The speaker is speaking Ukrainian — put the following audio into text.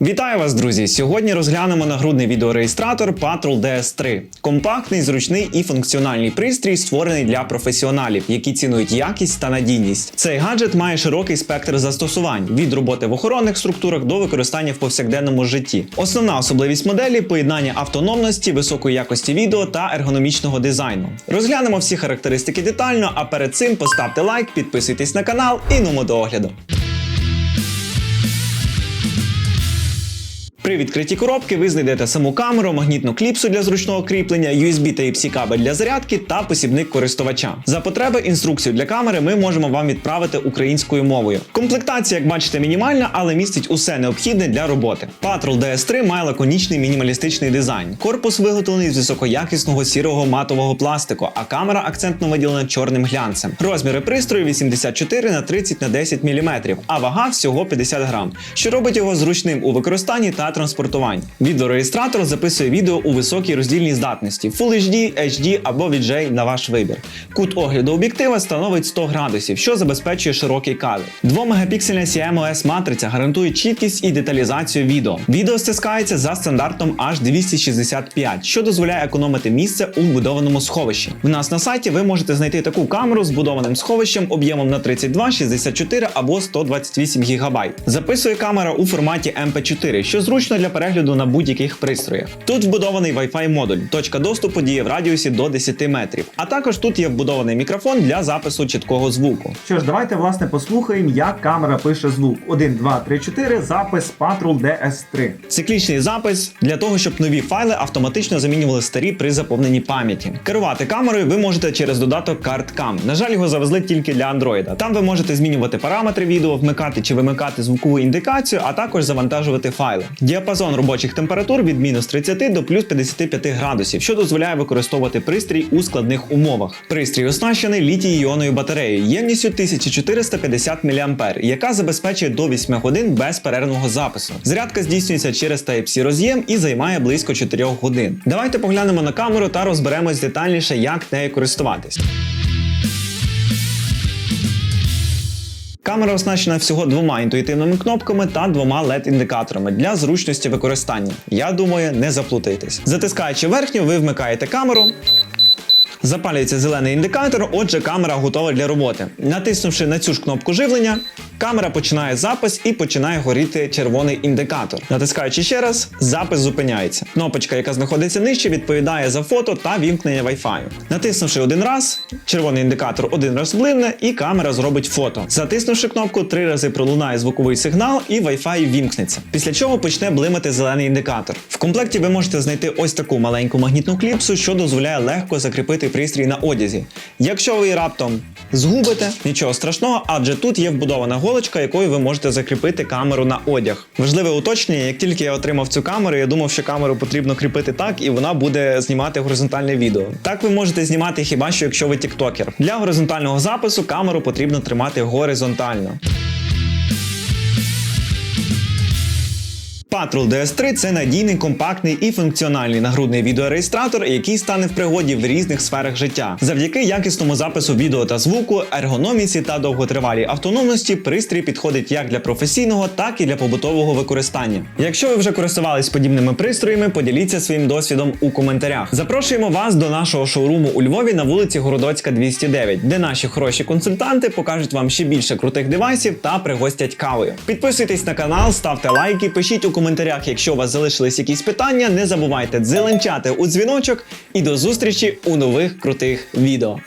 Вітаю вас, друзі! Сьогодні розглянемо нагрудний відеореєстратор Patrol DS3. Компактний, зручний і функціональний пристрій, створений для професіоналів, які цінують якість та надійність. Цей гаджет має широкий спектр застосувань від роботи в охоронних структурах до використання в повсякденному житті. Основна особливість моделі поєднання автономності, високої якості відео та ергономічного дизайну. Розглянемо всі характеристики детально, а перед цим поставте лайк, підписуйтесь на канал і нумо до огляду. При відкритті коробки ви знайдете саму камеру, магнітну кліпсу для зручного кріплення, USB та Type-C кабель для зарядки та посібник користувача. За потреби інструкцію для камери ми можемо вам відправити українською мовою. Комплектація, як бачите, мінімальна, але містить усе необхідне для роботи. Patrol DS3 має лаконічний мінімалістичний дизайн. Корпус виготовлений з високоякісного сірого матового пластику, а камера акцентно виділена чорним глянцем. Розміри пристрою 84 на 30 на 10 мм, а вага всього 50 грам, що робить його зручним у використанні та транспортуванні. Відеореєстратор записує відео у високій роздільній здатності Full HD, HD або VJ на ваш вибір. Кут огляду об'єктива становить 100 градусів, що забезпечує широкий кадр. 2-мегапіксельна CMOS матриця гарантує чіткість і деталізацію відео. Відео стискається за стандартом H265, що дозволяє економити місце у вбудованому сховищі. В нас на сайті ви можете знайти таку камеру з вбудованим сховищем об'ємом на 32, 64 або 128 ГБ. Записує камера у форматі MP4, що зручно для перегляду на будь-яких пристроях. Тут вбудований Wi-Fi модуль, точка доступу діє в радіусі до 10 метрів. А також тут є вбудований мікрофон для запису чіткого звуку. Що ж, давайте власне послухаємо, як камера пише звук. 1, 2, 3, 4, запис Patrol DS3. Циклічний запис для того, щоб нові файли автоматично замінювали старі при заповненні пам'яті. Керувати камерою ви можете через додаток CardCam. На жаль, його завезли тільки для Android. Там ви можете змінювати параметри відео, вмикати чи вимикати звукову індикацію, а також завантажувати файли. Діапазон робочих температур від мінус 30 до плюс 55 градусів, що дозволяє використовувати пристрій у складних умовах. Пристрій оснащений літій-іонною батареєю ємністю 1450 мА, яка забезпечує до 8 годин безперервного запису. Зарядка здійснюється через Type-C роз'єм і займає близько 4 годин. Давайте поглянемо на камеру та розберемось детальніше, як нею користуватись. Камера оснащена всього двома інтуїтивними кнопками та двома LED-індикаторами для зручності використання. Я думаю, не заплутайтесь. Затискаючи верхню, ви вмикаєте камеру. Запалюється зелений індикатор, отже, камера готова для роботи. Натиснувши на цю ж кнопку живлення, камера починає запис і починає горіти червоний індикатор. Натискаючи ще раз, запис зупиняється. Кнопочка, яка знаходиться нижче, відповідає за фото та вімкнення Wi-Fi. Натиснувши один раз, червоний індикатор один раз блимне і камера зробить фото. Затиснувши кнопку, три рази пролунає звуковий сигнал і Wi-Fi вімкнеться. Після чого почне блимати зелений індикатор. В комплекті ви можете знайти ось таку маленьку магнітну кліпсу, що дозволяє легко закріпити пристрій на одязі. Якщо ви раптом згубите, нічого страшного, адже тут є вбудована голочка, якою ви можете закріпити камеру на одяг. Важливе уточнення, як тільки я отримав цю камеру, я думав, що камеру потрібно кріпити так, і вона буде знімати горизонтальне відео. Так ви можете знімати хіба що якщо ви тіктокер. Для горизонтального запису камеру потрібно тримати горизонтально. Patrol DS3 це надійний, компактний і функціональний нагрудний відеореєстратор, який стане в пригоді в різних сферах життя. Завдяки якісному запису відео та звуку, ергономіці та довготривалій автономності пристрій підходить як для професійного, так і для побутового використання. Якщо ви вже користувались подібними пристроями, поділіться своїм досвідом у коментарях. Запрошуємо вас до нашого шоуруму у Львові на вулиці Городоцька, 209, де наші хороші консультанти покажуть вам ще більше крутих девайсів та пригостять кавою. Підписуйтесь на канал, ставте лайки, пишіть у коментарях, якщо у вас залишились якісь питання. Не забувайте дзеленчати у дзвіночок і до зустрічі у нових крутих відео.